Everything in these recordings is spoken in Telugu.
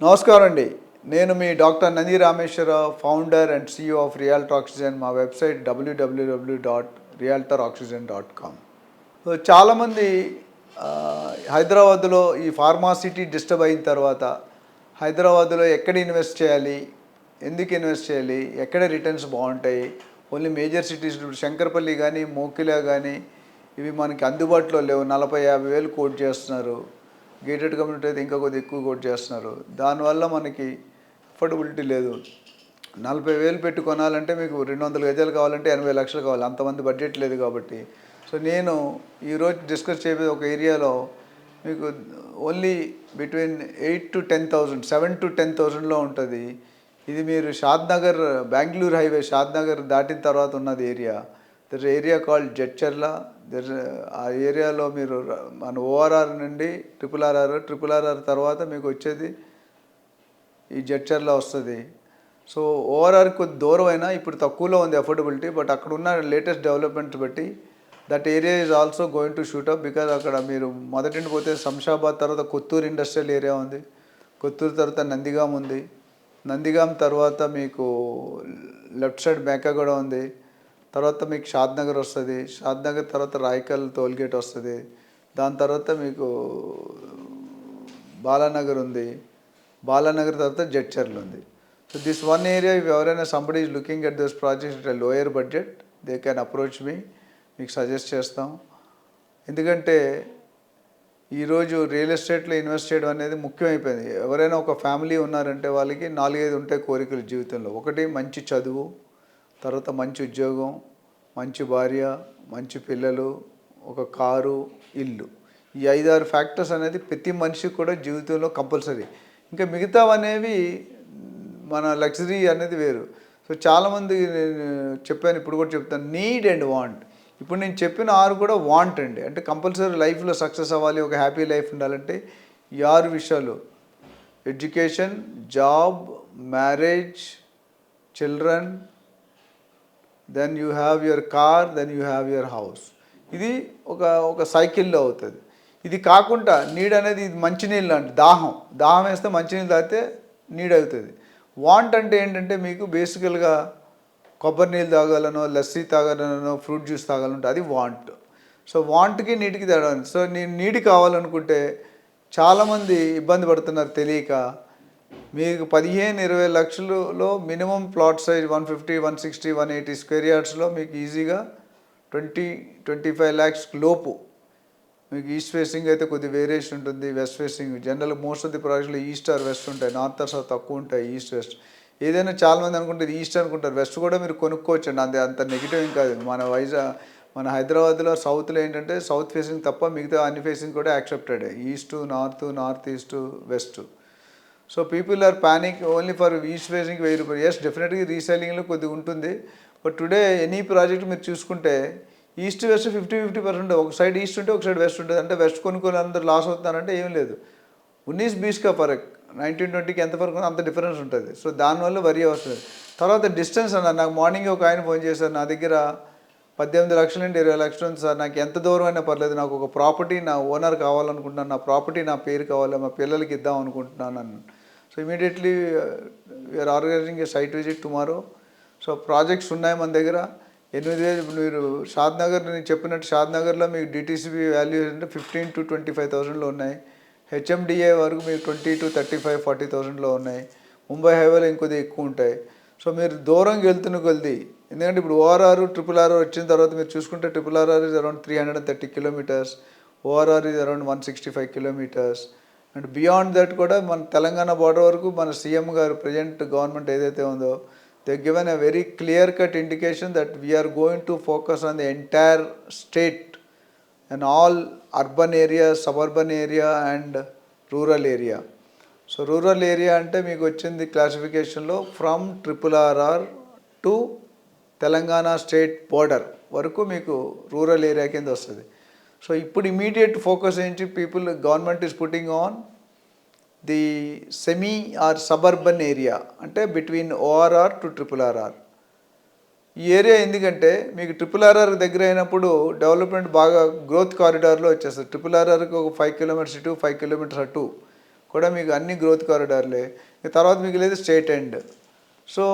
నమస్కారం అండి. నేను మీ doctor Nandi Rameshwara Rao founder and CEO of Realtor Oxygen మా website WWW dot Realtor Oxygen dot com so చాలామంది హైదరాబాద్లో ఈ ఫార్మాసిటీ డిస్టర్బ్ అయిన తర్వాత హైదరాబాద్లో ఎక్కడ ఇన్వెస్ట్ చేయాలి ఎందుకు ఇన్వెస్ట్ చేయాలి ఎక్కడ రిటర్న్స్ బాగుంటాయి ఓన్లీ మేజర్ సిటీస్ ఇప్పుడు శంకరపల్లి కానీ మోకిలా కానీ ఇవి మనకి అందుబాటులో లేవు. నలభై యాభై వేలు కోట్ చేస్తున్నారు. గేటెడ్ కమ్యూనిటీ అయితే ఇంకా కొద్దిగా ఎక్కువ కోట్ చేస్తున్నారు. దానివల్ల మనకి అఫోర్డబిలిటీ లేదు. నలభై వేలు పెట్టి కొనాలంటే మీకు రెండు వందల గజాలు కావాలంటే ఎనభై లక్షలు కావాలి. అంతమంది బడ్జెట్ లేదు కాబట్టి. సో నేను ఈరోజు డిస్కస్ చేసేది ఒక ఏరియాలో మీకు only between eight to ten thousand seven to ten థౌజండ్లో ఉంటుంది. ఇది మీరు షాద్ నగర్ బెంగళూరు హైవే షాద్ నగర్ దాటిన తర్వాత ఉన్నది area. There area called Jadcherla. ఆ ఏరియాలో మీరు మన ఓఆర్ఆర్ నుండి ట్రిపుల్ ఆర్ఆర్ ట్రిపుల్ ఆర్ఆర్ తర్వాత మీకు వచ్చేది ఈ జడ్చర్లో వస్తుంది. సో ఓఆర్ఆర్ కొద్ది దూరం అయినా ఇప్పుడు తక్కువలో ఉంది అఫోర్డబిలిటీ బట్ అక్కడ ఉన్న లేటెస్ట్ డెవలప్మెంట్ బట్టి that area is also going to shoot up because అక్కడ మీరు మొదటింటి పోతే శంషాబాద్ తర్వాత కొత్తూరు ఇండస్ట్రియల్ ఏరియా ఉంది. కొత్తూరు తర్వాత నందిగాం ఉంది. నందిగాం తర్వాత మీకు లెఫ్ట్ సైడ్ మేకగూడ కూడా ఉంది. తర్వాత మీకు షాద్ నగర్ వస్తుంది. షాద్ నగర్ తర్వాత రాయకల్ టోల్గేట్ వస్తుంది. దాని తర్వాత మీకు బాలానగర్ ఉంది. బాలానగర్ తర్వాత జడ్చర్లు ఉంది. So this one area if ఎవరైనా somebody is looking at this project lower budget they can approach me మీకు సజెస్ట్ చేస్తాం. ఎందుకంటే ఈరోజు రియల్ ఎస్టేట్లో ఇన్వెస్ట్ చేయడం అనేది ముఖ్యమైపోయింది. ఎవరైనా ఒక ఫ్యామిలీ ఉన్నారంటే వాళ్ళకి నాలుగైదు ఉంటాయి కోరికలు జీవితంలో. ఒకటి మంచి చదువు. తర్వాత మంచి ఉద్యోగం మంచి భార్య మంచి పిల్లలు ఒక కారు ఇల్లు. ఈ ఐదారు ఫ్యాక్టర్స్ అనేది ప్రతి మనిషికి కూడా జీవితంలో కంపల్సరీ. ఇంకా మిగతావనేవి మన లగ్జరీ అనేది వేరు. సో చాలామంది నేను చెప్పాను ఇప్పుడు కూడా చెప్తాను నీడ్ అండ్ వాంట్. ఇప్పుడు నేను చెప్పిన ఆరు కూడా వాంట్ అండి. అంటే కంపల్సరీ లైఫ్లో సక్సెస్ అవ్వాలి ఒక హ్యాపీ లైఫ్ ఉండాలంటే ఈ ఆరు విషయాలు. Education job marriage children then you have your car then you have your house ఇది ఒక ఒక సైకిల్లో అవుతుంది. ఇది కాకుండా నీడ్ అనేది ఇది మంచినీళ్ళు అంటే దాహం. దాహం వేస్తే మంచినీళ్ళు తాగితే నీడ్ అవుతుంది. వాంట్ అంటే ఏంటంటే మీకు బేసికల్గా కొబ్బరి నీళ్ళు తాగాలనో లస్సీ తాగాలనో ఫ్రూట్ జ్యూస్ తాగాలంటే అది వాంట్ సో వాంట్కి నీటికి తేడా సో నేను నీటి కావాలనుకుంటే చాలామంది ఇబ్బంది పడుతున్నారు తెలియక మీకు పదిహేను ఇరవై లక్షలలో minimum plot size one fifty one sixty one eighty square యార్డ్స్లో మీకు ఈజీగా ట్వంటీ ట్వంటీ ఫైవ్ ల్యాక్స్ లోపు. మీకు ఈస్ట్ ఫేసింగ్ అయితే కొద్ది వేరియేషన్ ఉంటుంది west facing. General most of the ప్రాజెక్టులు ఈస్ట్ ఆర్ వెస్ట్ ఉంటాయి నార్త్ ఆర్ సౌత్ తక్కువ ఉంటాయి ఈస్ట్ వెస్ట్. ఏదైనా చాలామంది అనుకుంటారు ఈస్ట్ అనుకుంటారు వెస్ట్ కూడా మీరు కొనుక్కోవచ్చండి. అంతే అంత నెగిటివ్ ఏం కాదు. మన వైజాగ్ మన హైదరాబాద్లో సౌత్లో ఏంటంటే సౌత్ ఫేసింగ్ తప్ప మిగతా అన్ని ఫేసింగ్ కూడా accepted east north north east west. So people are panic only for east facing వెయ్యి రూపాయలు ఎస్ డెఫినెట్గా రీసెల్లింగ్లో కొద్దిగా ఉంటుంది బట్ టుడే ఎనీ ప్రాజెక్ట్ మీరు చూసుకుంటే east west fifty fifty percent ఒక సైడ్ ఈస్ట్ ఉంటే ఒక సైడ్ వెస్ట్ ఉంటుంది అంటే వెస్ట్ కొనుక్కొని అందరు లాస్ అవుతున్నారంటే ఏం లేదు. ఉన్నీస్ బీస్కా ఫరక్ నైన్టీన్ ట్వంటీకి ఎంత ఫరక్ ఉందో అంత డిఫరెన్స్ ఉంటుంది. సో దానివల్ల వరి వస్తుంది తర్వాత డిస్టెన్స్ అన్న నాకు మార్నింగ్ ఒక ఆయన ఫోన్ చేశారు నా దగ్గర. పద్దెనిమిది లక్షల నుండి ఇరవై లక్షలు ఉంది సార్. నాకు ఎంత దూరం అయినా పర్లేదు. నాకు ఒక ప్రాపర్టీ నా ఓనర్ కావాలనుకుంటున్నాను. నా ప్రాపర్టీ నా పేరు కావాలి. మా పిల్లలకి ఇద్దాం అనుకుంటున్నాను అన్నాను so immediately we're organizing a site visit tomorrow so projects ఉన్నాయి మన దగ్గర. ఎనిమిది వేలు మీరు షాద్ నగర్ నేను చెప్పినట్టు షాద్ నగర్లో మీకు డిటీసీబీ వాల్యూ అంటే ఫిఫ్టీన్ టు ట్వంటీ ఫైవ్ థౌసండ్లో ఉన్నాయి. హెచ్ఎండిఏ వరకు మీకు twenty to thirty five forty థౌసండ్లో ఉన్నాయి. ముంబై హైవేలో ఇంకొద్ది ఎక్కువ ఉంటాయి. సో మీరు దూరంకి వెళ్తున్న కొలిది ఎందుకంటే ఇప్పుడు ఓఆర్ఆర్ ట్రిపుల్ ఆర్ వచ్చిన తర్వాత మీరు చూసుకుంటే triple RR is around three hundred and thirty kilometres ORR is around one sixty five kilometres and beyond that కూడా మన తెలంగాణ బార్డర్ వరకు మన సీఎం గారు ప్రజెంట్ గవర్నమెంట్ ఏదైతే ఉందో they given a very clear cut indication that we're going to focus on the entire state and all urban area suburban area and rural area so rural area అంటే మీకు వచ్చింది క్లాసిఫికేషన్లో from triple RR to Telangana state border వరకు మీకు రూరల్ ఏరియా కింద వస్తుంది. సో ఇప్పుడు ఇమీడియట్ ఫోకస్ ఏంటి? People government is putting on the semi or suburban area అంటే between ORR to triple RR ఈ ఏరియా ఎందుకంటే మీకు ట్రిపుల్ ఆర్ఆర్ దగ్గర అయినప్పుడు డెవలప్మెంట్ బాగా గ్రోత్ కారిడార్లో వచ్చేస్తుంది. ట్రిపుల్ ఆర్ఆర్కి ఒక ఫైవ్ కిలోమీటర్స్ ఇటు ఫైవ్ కిలోమీటర్స్ అటు. కూడా మీకు అన్ని గ్రోత్ కారిడార్లే తర్వాత మీకు లేదు స్టేట్ ఎండ్ సో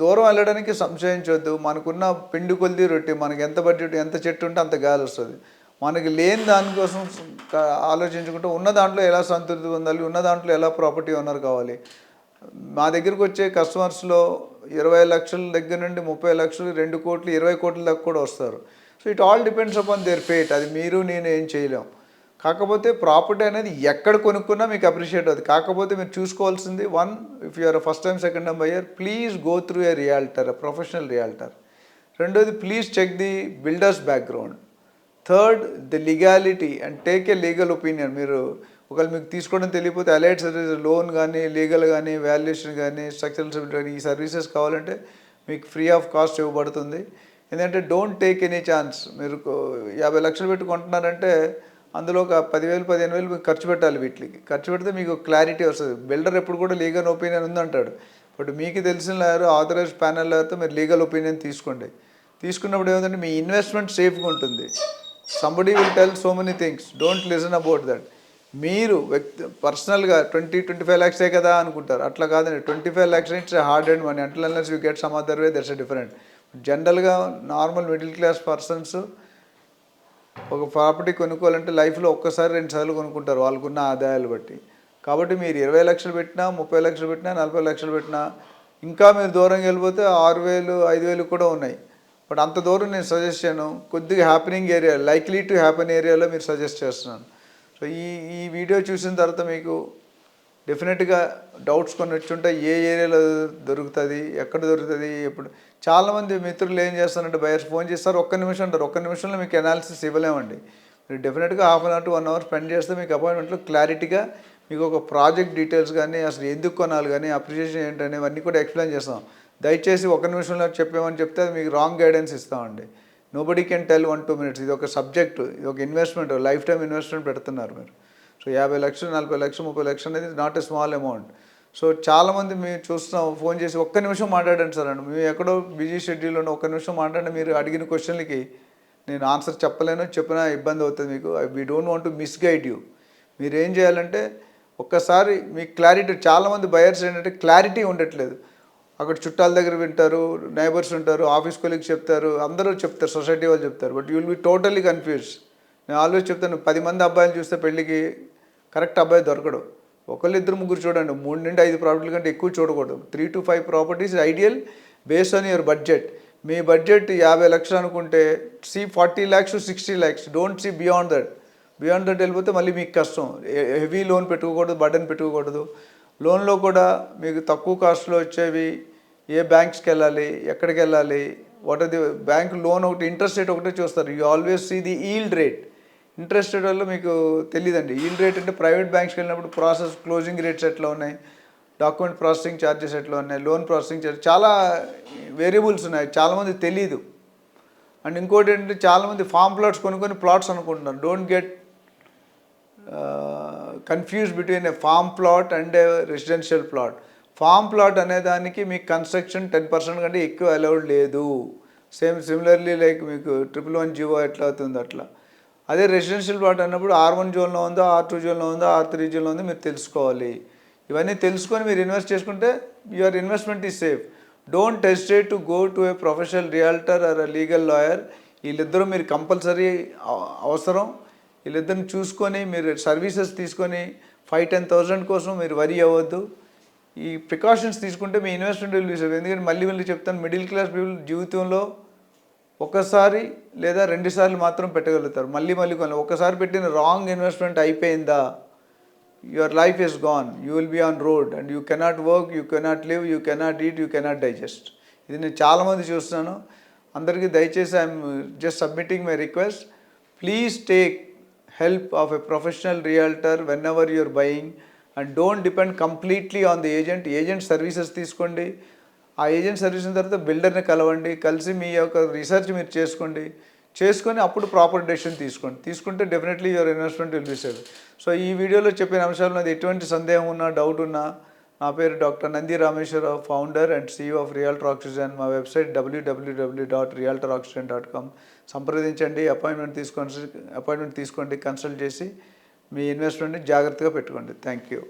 దూరం వెళ్ళడానికి సంశయించవద్దు మనకున్న పిండి కొలిది రొట్టి మనకి ఎంత బడ్జెట్ ఎంత చెట్టు ఉంటే అంత గాలి వస్తుంది. మనకి లేని దానికోసం ఆలోచించుకుంటూ ఉన్న దాంట్లో ఎలా సంతృప్తి పొందాలి ఉన్న దాంట్లో ఎలా ప్రాపర్టీ ఓనర్ కావాలి. మా దగ్గరకు వచ్చే కస్టమర్స్లో ఇరవై లక్షల దగ్గర నుండి ముప్పై లక్షలు రెండు కోట్లు ఇరవై కోట్ల దాకా కూడా వస్తారు. So it all depends upon their fate అది మీరు నేను ఏం చేయలేం. కాకపోతే ప్రాపర్టీ అనేది ఎక్కడ కొనుక్కున్నా మీకు అప్రిషియేట్ అవుతుంది. కాకపోతే మీరు చూసుకోవాల్సింది one if you're first time second time buyer please go through a realtor professional realtor రెండోది please check the builders background third the legality and take a legal opinion మీరు ఒకవేళ మీకు తీసుకోవడం తెలియకపోతే అలైట్ సర్వీస్ లోన్ కానీ లీగల్ కానీ వాల్యుయేషన్ కానీ స్ట్రక్చరల్ సర్వీస్ కానీ ఈ సర్వీసెస్ కావాలంటే మీకు ఫ్రీ ఆఫ్ కాస్ట్ ఇవ్వబడుతుంది. ఎందుకంటే డోంట్ టేక్ ఎనీ ఛాన్స్ మీరు యాభై లక్షలు పెట్టి కొంటున్నారంటే అందులో ఒక పదివేలు పదిహేను వేలు మీకు ఖర్చు పెట్టాలి వీటికి. ఖర్చు పెడితే మీకు క్లారిటీ వస్తుంది. బిల్డర్ ఎప్పుడు కూడా లీగల్ ఒపీనియన్ ఉందంటాడు. బట్ మీకు తెలిసిన లాయర్ ఆథరైజ్ ప్యానల్ లాయర్తో మీరు లీగల్ ఒపీనియన్ తీసుకోండి. తీసుకున్నప్పుడు ఏమిటంటే మీ ఇన్వెస్ట్మెంట్ సేఫ్గా ఉంటుంది. Somebody will tell so many things don't listen about that మీరు వ్యక్తి పర్సనల్గా ట్వంటీ ట్వంటీ ఫైవ్ ల్యాక్సే కదా అనుకుంటారు. అట్లా కాదండి. Twenty five lakhs it's hard and money until unless you get some other way that's different జనరల్గా నార్మల్ మిడిల్ క్లాస్ పర్సన్స్ ఒక ప్రాపర్టీ కొనుక్కోవాలంటే లైఫ్లో ఒక్కసారి రెండు సార్లు కొనుక్కుంటారు వాళ్ళకున్న ఆదాయాలు బట్టి. కాబట్టి మీరు ఇరవై లక్షలు పెట్టినా ముప్పై లక్షలు పెట్టినా నలభై లక్షలు పెట్టినా ఇంకా మీరు దూరంగా వెళ్ళిపోతే ఆరు వేలు ఐదు వేలు కూడా ఉన్నాయి. బట్ అంత దూరం నేను సజెస్ట్ చేయను. కొద్దిగా happening area likely to happen ఏరియాలో మీరు సజెస్ట్ చేస్తున్నాను. సో ఈ ఈ వీడియో చూసిన తర్వాత మీకు డెఫినెట్గా డౌట్స్ కొన్ని వచ్చుంటే ఏ ఏరియాలో దొరుకుతుంది ఎక్కడ దొరుకుతుంది ఎప్పుడు చాలామంది మిత్రులు ఏం చేస్తారంటే బయర్స్ ఫోన్ చేస్తారు ఒక్క నిమిషం అంటారు ఒక్క నిమిషంలో మీకు అనాలిసిస్ ఇవ్వలేమండి. మీరు డెఫినెట్గా half an hour to one hour spend చేస్తే మీకు అపాయింట్మెంట్లో క్లారిటీగా మీకు ఒక ప్రాజెక్ట్ డీటెయిల్స్ కానీ అసలు ఎందుకు కొనాలి కానీ అప్రిషియేషన్ ఏంటని అన్నీ కూడా ఎక్స్ప్లెయిన్ చేస్తాం. దయచేసి ఒక నిమిషంలో చెప్పామని చెప్తే అది మీకు రాంగ్ గైడెన్స్ ఇస్తామండి. Nobody can tell one two minutes ఇది ఒక సబ్జెక్ట్ ఇది ఒక ఇన్వెస్ట్మెంట్ లైఫ్ టైం ఇన్వెస్ట్మెంట్ పెడుతున్నారు మీరు. సో యాభై లక్షలు నలభై లక్షలు ముప్పై లక్షలు అనేది not a small amount so చాలామంది మేము చూస్తున్నాం ఫోన్ చేసి ఒక్క నిమిషం మాట్లాడండి సార్ అండి మేము ఎక్కడో బిజీ షెడ్యూల్ ఉన్న ఒక్క నిమిషం మాట్లాడండి మీరు అడిగిన క్వశ్చన్లకి నేను ఆన్సర్ చెప్పలేను చెప్పినా ఇబ్బంది అవుతుంది మీకు. We don't want to misguide you మీరు ఏం చేయాలంటే ఒక్కసారి మీ క్లారిటీ చాలామంది బయర్స్ ఏంటంటే క్లారిటీ ఉండట్లేదు. అక్కడ చుట్టాల దగ్గర వింటారు నైబర్స్ ఉంటారు ఆఫీస్ కొలీగ్స్ చెప్తారు అందరూ చెప్తారు సొసైటీ వాళ్ళు చెప్తారు. But you will be totally confuse నేను ఆల్వేస్ చెప్తాను పది మంది అబ్బాయిలు చూస్తే పెళ్ళికి కరెక్ట్ అబ్బాయి దొరకడు. ఒకళ్ళు ఇద్దరు ముగ్గురు చూడండి మూడు నుండి ఐదు ప్రాపర్టీల కంటే ఎక్కువ చూడకూడదు. Three to five properties ideal based on your budget me budget యాభై లక్షలు అనుకుంటే say forty lakhs sixty lakhs don't see beyond that beyond that వెళ్ళిపోతే మళ్ళీ మీకు కష్టం. హెవీ లోన్ పెట్టుకోకూడదు బటన్ పెట్టుకోకూడదు. లోన్లో కూడా మీకు తక్కువ కాస్ట్లో వచ్చేవి ఏ బ్యాంక్స్కి వెళ్ళాలి ఎక్కడికి వెళ్ళాలి what are the bank loan ఒకటి ఇంట్రెస్ట్ రేట్ ఒకటే చూస్తారు. You always see the yield rate interested వల్ల మీకు తెలియదండి ఈల్డ్ రేట్ అంటే ప్రైవేట్ బ్యాంక్స్కి వెళ్ళినప్పుడు ప్రాసెస్ క్లోజింగ్ రేట్స్ ఎట్లా ఉన్నాయి? డాక్యుమెంట్ ప్రాసెసింగ్ ఛార్జెస్ ఎట్లా ఉన్నాయి? లోన్ ప్రాసెసింగ్ ఛార్జెస్ చాలా వేరియబుల్స్ ఉన్నాయి. చాలామంది తెలియదు అండ్ ఇంకోటి ఏంటంటే చాలామంది ఫామ్ ప్లాట్స్ కొనుక్కొని ప్లాట్స్ అనుకుంటున్నారు. Don't get confuse between a farm plot and a residential plot farm plot అనే దానికి మీకు కన్స్ట్రక్షన్ టెన్ పర్సెంట్ కంటే ఎక్కువ అలౌడ్ లేదు. సేమ్ సిమిలర్లీ లైక్ మీకు ట్రిపుల్ వన్ జీవో ఎట్లా అవుతుంది అట్లా. అదే రెసిడెన్షియల్ ప్లాట్ అన్నప్పుడు ఆర్ వన్ జోన్లో ఉందో ఆర్ టూ జోన్లో ఉందో ఆర్ త్రీ జోన్లో ఉందో మీరు తెలుసుకోవాలి. ఇవన్నీ తెలుసుకొని మీరు ఇన్వెస్ట్ చేసుకుంటే your investment is safe. Don't hesitate to go to a professional realtor or legal lawyer వీళ్ళిద్దరూ మీరు కంపల్సరీ అవసరం. వీళ్ళిద్దరిని చూసుకొని మీరు సర్వీసెస్ తీసుకొని ఫైవ్ టెన్ థౌసండ్ కోసం మీరు వరి అవ్వద్దు. ఈ ప్రికాషన్స్ తీసుకుంటే మీ ఇన్వెస్ట్మెంట్ విల్ సేఫ్. ఎందుకంటే మళ్ళీ మళ్ళీ చెప్తాను మిడిల్ క్లాస్ పీపుల్ జీవితంలో ఒకసారి లేదా రెండు సార్లు మాత్రం పెట్టగలుగుతారు. మళ్ళీ మళ్ళీ కొనాలి ఒకసారి పెట్టిన రాంగ్ ఇన్వెస్ట్మెంట్ అయిపోయిందా? Your life is gone you will be on road and you cannot work you cannot live you cannot eat you cannot digest ఇది నేను చాలామంది చూస్తున్నాను. అందరికీ దయచేసి I'm just submitting my request please take help of a professional realtor whenever you're buying and don't depend completely on the agent agent services తీసుకోండి. ఆ ఏజెంట్ సర్వీస్ తర్వాత బిల్డర్ని కలవండి కలిసి మీ యొక్క రీసెర్చ్ మీరు చేసుకోండి. చేసుకొని అప్పుడు ప్రాపర్ డెసిషన్ తీసుకోండి. తీసుకుంటే definitely your investment will be save. So ఈ వీడియోలో చెప్పిన అంశాలు నాది ఎటువంటి సందేహం ఉన్నా డౌట్ ఉన్నా నా పేరు doctor Nandi Rameshwara Rao founder and CEO of Realtor Oxygen. మా website WWW dot Realtor Oxygen dot com సంప్రదించండి అపాయింట్మెంట్ తీసుకోండి అపాయింట్మెంట్ తీసుకోండి కన్సల్ట్ చేసి మీ ఇన్వెస్ట్మెంట్ని జాగ్రత్తగా పెట్టుకోండి. Thank you.